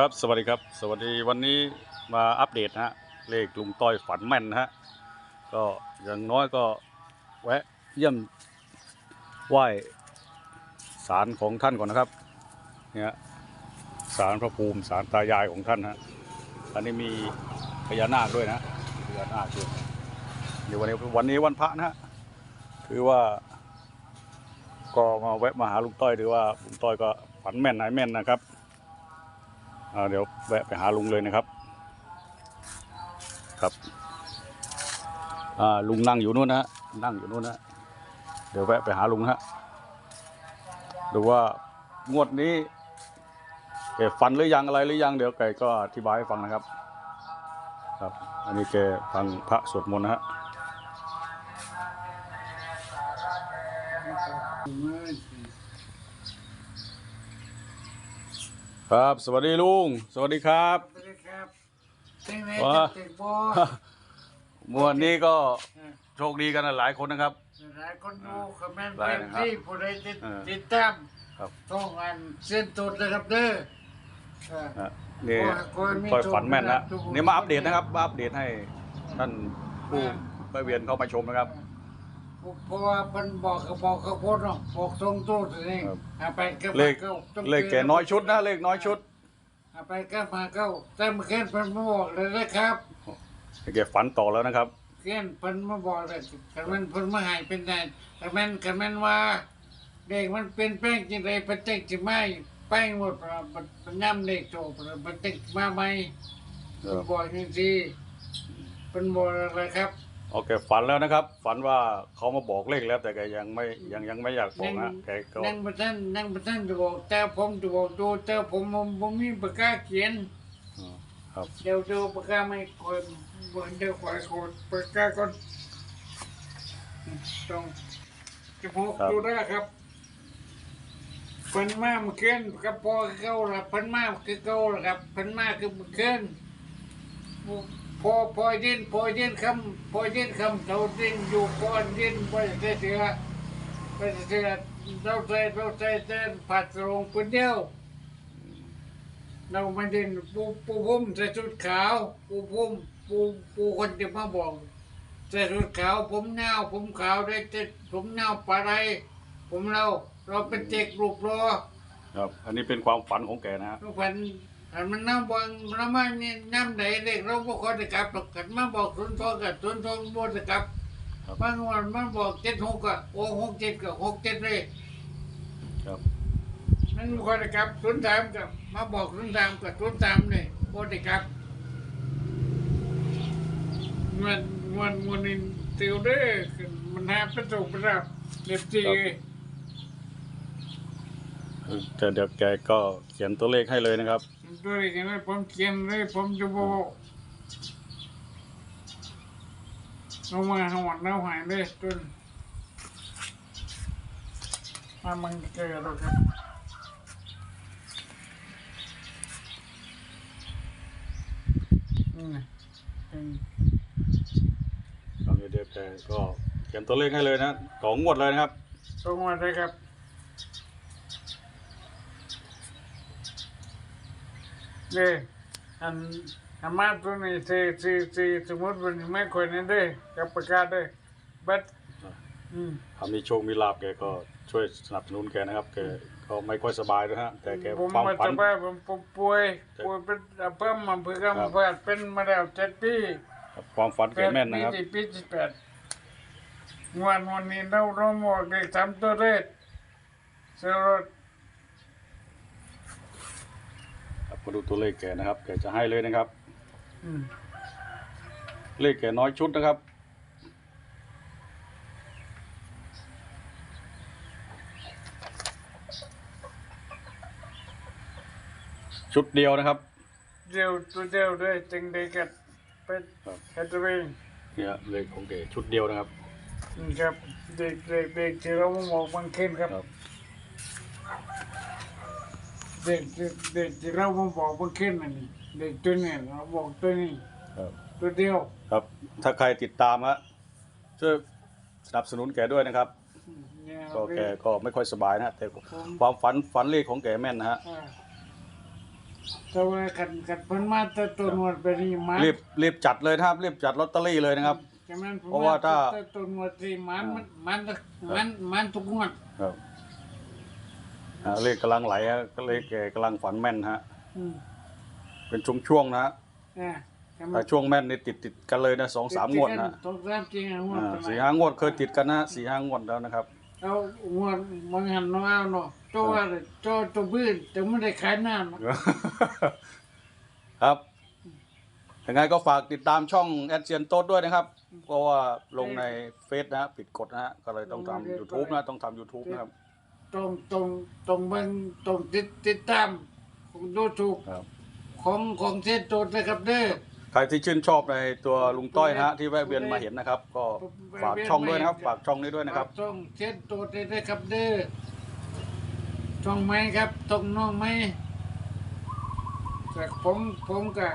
ครับสวัสดีครับ สวัสดีวันนี้มาอัปเดตฮะเลขลุงต้อยฝันแม่นฮะก็อย่างน้อยก็แวะเยี่ยมไหว้ศาลของท่านก่อนนะครับเนี่ยศาลพระภูมิศาลตายายของท่านฮะอันนี้มีพญานาคด้วยนะพญานาคด้วยเดี๋ยววันนี้วันนี้วันพระนะฮะถือว่าก็มาแวะมาหาลุงต้อยถือว่าลุงต้อยก็ฝันแม่นไหนแม่นนะครับ เดี๋ยวแวะไปหาลุงเลยนะครับ ครับลุงนั่งอยู่นู่นนะนั่งอยู่นู่นนะเดี๋ยวแวะไปหาลุงนะฮะดูว่างวดนี้แกฟันหรือยังอะไรหรือยังเดี๋ยวแกก็อธิบายให้ฟังนะครับ ครับ อันนี้แกฟังพระสวดมนต์นะฮะ ครับ สวัสดีลุง สวัสดีครับ สวัสดีครับเป็นไงว้าจับเด็กบอมวนนี้ก็โชคดีกันหลายคนนะครับ หลายคนดูคอมเมนต์หลายเป็นนะครับที่ผู้ใดติดเออติดตามครับ ต้องอ่านเส้นตุดนะครับเด้อเออนะนี่ขอให้มีคอยฝันแม่นนะโชคดีนี่มาอัปเดตนะครับมาอัปเดตให้ท่านผู้ไปเวียนเข้ามาชมนะครับ เพราะว่ามันบอกกับบอกกับพดเนาะบอกตรงตู้ตัวนี้ครับเอาไปก็เลขมาต้องเลขแกน้อยชุดนะเลขน้อยชุดเอาไปก็มาเก้าแต่เมื่อคืนเพิ่นมาบอกเลยนะครับแกฝันต่อแล้วนะครับเพื่อนเพิ่นมาบอกเลยคันมันเพิ่นมาใหายเป็นไงคันมันคันมันว่าเด็กมันเป็นแป้งจังไดเพิ่นจังสิมาแป้งหมดว่ามันมันย่ำเด็กโตเพิ่นเพิ่นจังสิมาใหม่เอเพิ่นอบอกจังซี่เพิ่นบอกอะไรครับ โอเคฝันแล้วนะครับ ฝันว่าเขามาบอกเลขแล้ว แต่แกยังไม่ยังยังไม่อยากบอกนะแกก็นั่งบ่ทันนั่งบ่ทันจะบอกแต่ผมจะบอกดูแต่ผมบ่บ่มีปากกาเขียนอ๋อครับเดี๋ยวดูปากกาไม่คนบ่เดี๋ยวขอขอปากกาก่อนต้องจะพกดูได้ครับเพิ่นมาเมื่อคืนกับพ่อคือเก่าละเพิ่นมาคือเก่าละครับเพิ่นมาคือเมื่อคืน พอพอเย็นพอเย็นคำพอเย็นคำเราเย็นอยู่ก่อนเย็นไปเสียไปเสียเราใส่เราใส่เต้นผัดลงคนเดียวเรามาเย็นปูปูพุ่มใส่ชุดขาวปูพุ่มปูปูคนจะมาบอกใส่ชุดขาวผมเน่าผมขาวได้แต่ผมเน่าปลาไรผมเราเราเป็นเด็กรูปรอครับ อันนี้เป็นความฝันของแกนะฮะทุกวัน อันมันน้ำบางน้ำมันนี่น้ำไหนเด็กเราบ่ค่อยได้กลับหรอกกันมาบอกศูนย์ทองกับศูนย์ทองบ่ได้กลับครับบางวันมันบอกเจ็ดหกอะโอ้หกเจ็ดกับหกเจ็ดเลยครับมันบ่ค่อยได้กลับศูนย์สามกับมาบอกศูนย์สามกับศูนย์สามเลยบ่ได้กลับมันมันมันนี่ติวเด้อคือมันหาประตูประดับเล็บจี แต่เดี๋ยวแกก็เขียนตัวเลขให้เลยนะครับ ด้วยกันนะผมเขียนเลยผมจะบอกลงมาหอดแล้วหายเลยจนมามันเกิดแล้วครับนี่ไงเป็นตอนนี้เดี๋ยวแกก็เขียนตัวเลขให้เลยนะสองงวดเลยนะครับส่งมาเลยครับ นี่อันอันมาตัวนี้สี่สี่สี่สมมติวันนี้ไม่ควรนั่นเด้อกับประกาศเด้อบัดอืมถ้ามีโชคมีลาบแกก็ช่วยสนับสนุนแกนะครับแกก็ไม่ค่อยสบายด้วยฮะแต่แกผมความมาฝัสนบายผมผมป่วยป่วยเป็นอัเพิ่มมาเพื่อกำเพื่อเป็นมาแล้วเจ็ดปีความฝันแกแม่นนะครับ ปีที่ปีที่แปดวันวันนี้เราเราหมดเลยทำตัวเร็ดเสือรถ ครับ มาดูตัวเลขแกนะครับ แกจะให้เลยนะครับอืมเลขแกน้อยชุดนะครับ ชุดเดียวนะครับ เดียวตัวเดียวด้วยจึงได้กัดเป็นครับแคทเธอรีนเนี่ยเลขของแกชุดเดียวนะครับนี่ครับเด็กเด็กเด็กที่เราหมอกบางขึ้นครับครับ เด็กเด็กเด็กที่เราบอกบางขึ้นอันนี้เด็กตัวนี้เราบอกตัวนี้ครับ ตัวเดียวครับ ถ้าใครติดตามฮะช่วยสนับสนุนแกด้วยนะครับ เนี่ยก็แกก็ไม่ค่อยสบายนะฮะแต่ความฝันฝันเลขของแกแม่นนะฮะอ่าแต่ว่ากันกันเพิ่นมาแต่ตัวนวดไปนี่มันรีบรีบจัดเลยนะครับรีบจัดลอตเตอรี่เลยนะครับใช่ไหมผมเพราะว่าถ้า แต่ตัวนวดที่มันมันมันมันมันทุกงวดครับ อ่าเลขกำลังไหลฮะก็เลขแกกำลังฝันแม่นฮะอืมเป็นช่วงๆนะฮะอ่าใช่ไหมแต่ช่วงแม่นนี่ติดติดๆกันเลยนะสองสามงวดนะสองสามจริงอะงวดอ่าทำไมสี่ห้างวดเคยติดกันนะสี่ห้างวดแล้วนะครับ เอางวดมันหันน้องเอาเนาะตัวว่าเลยตัวตัวบื้นแต่ไม่ได้ขายหน้าเนาะครับยังไงก็ฝากติดตามช่องแอดเซียนโต๊ดด้วยนะครับ เพราะว่าลงในเฟซนะฮะผิดกฎนะฮะก็เลยต้องทำ YouTube นะต้องทำ YouTube นะครับ ตรงตรงตรงเบิ่งตรงติดติดตามของดูถูกครับ ของของเทศโตดนะครับเด้อ ใครที่ชื่นชอบในตัวลุงต้อยนะฮะที่แวะเวียนมาเห็นนะครับ ก็ฝากช่องด้วยนะครับ ฝากช่องนี้ด้วยนะครับช่องเทศโตดได้ด้วยครับเด้อช่องไม้ครับตรงน้องไม้แต่ผมผมก็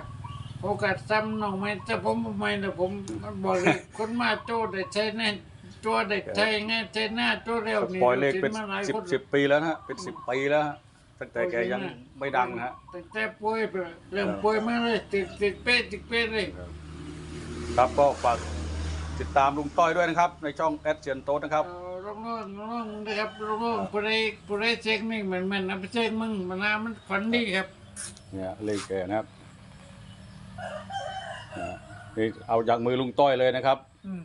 ผมก็ซ้ำน้องไม้แต่ผมบ่ไม่นะผมมันบอกเลยคนมาโตได้ใช้แน่ ตัวได้ใช้ง่ายใช้หน้าตัวเร็วสนี่ปอยเลขเป็นมาหลายสิบคนสิบปีแล้วนะฮะเป็นสิบปีแล้วฮะตั้งแต่แกยังไม่ดังนะฮะ ตั้งแต่ป่วยไปเริ่มป่วยมาเลยติดติดเป๊ะติดเป๊ะเลย ครับก็ฝากติดตามลุงต้อยด้วยนะครับ ในช่องแอดเซียนโต๊ดนะครับ เออร้องร้องร้องนะครับร้องร้องผู้ใดผู้ใดเช็คนี่เหมือนมันนะไปเช็คมึงมันนามันฝันดีครับเนี่ยเลขแกนะครับนะนี่เอาจากมือลุงต้อยเลยนะครับ อืม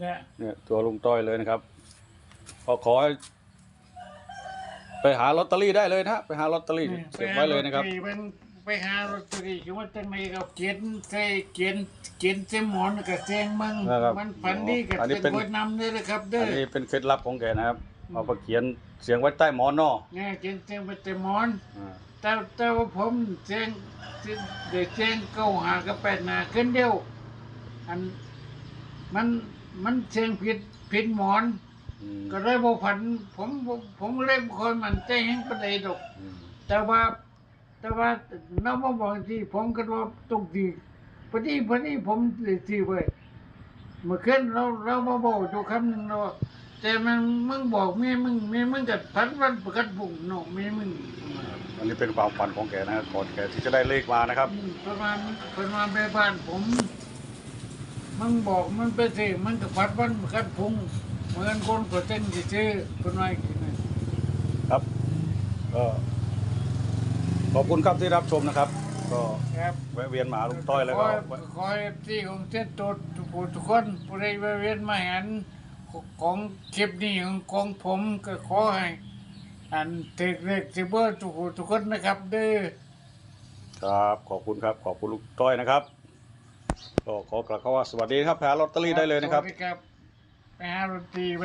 เนี่ยเนี่ยตัวลุงต้อยเลยนะครับก็ขอให้ไปหาลอตเตอรี่ได้เลยนะฮะไปหาลอตเตอรี่เก็บไว้เลยนะครับไปหาลอตเตอมันไปหาลอตเตอรี่คือว่าจังไงก็เขียนใส่เขียนเขียนใส่หมอนกับแซงมึงนะครับมันฝันดีกับอันนี้เป็นเป็นคนนำเลยนะครับเด้อัอนนี้เป็นเคล็ดลับของแกนะครับเอาไปเขียนเสียงไว้ใต้หมอนเนอเนี่ยเขียนใส่ไปใส่หมอน อ่าแต่แต่ว่าผมเสียงเด็กเสียงเก้าหากับแปดหนาขึ้นเดียว อันมัน มันเสียงผิดผิดหมอน อืมก็เลยบอกผัน ผมผมผมเล่มคนมันใจแห้งประเดี๋ยวดอก อืมแต่ว่า แต่ว่าน้องมาบอกที่ผมก็ว่าตกดีพอดีพอดีผมเลยที่ไว้เมื่อคืนเราเรามาบอกอยู่คำหนึ่งเราว่าแต่มันมึงบอกแม่มึงแม่มึงกับพันวันประกันบุ่งเนาะแม่มึงอันนี้เป็นความฝันของแกนะครับก่อนแกที่จะได้เลขมานะครับ อืมประมาณประมาณไปบ้านผม มันบอกมันไปสิมันกับพัดวันกันพุงเหมือนคนก็เต้นสิซื้อคนน้อยกินนะครับก็ขอบคุณครับที่รับชมนะครับ ก็ครับแวะเวียนมาหาลุงต้อยแล้วขก็อขอให้ที่ของเส้นตัวทุกผู้ทุกคนผู้ใดแวะเวียนมาเห็นของคลิปนี้ของของผมก็ขอให้ อันเทกเล็กสิเบอร์ทุกผู้ทุกคนนะครับเด้อครับขอบคุณครับขอบคุณลุงต้อยนะครับ ก็ขอกล่าวคำว่าสวัสดีครับแพ้ลอตเตอรี่ได้เลยนะครับ สวัสดีครับไปหาดนตรีไป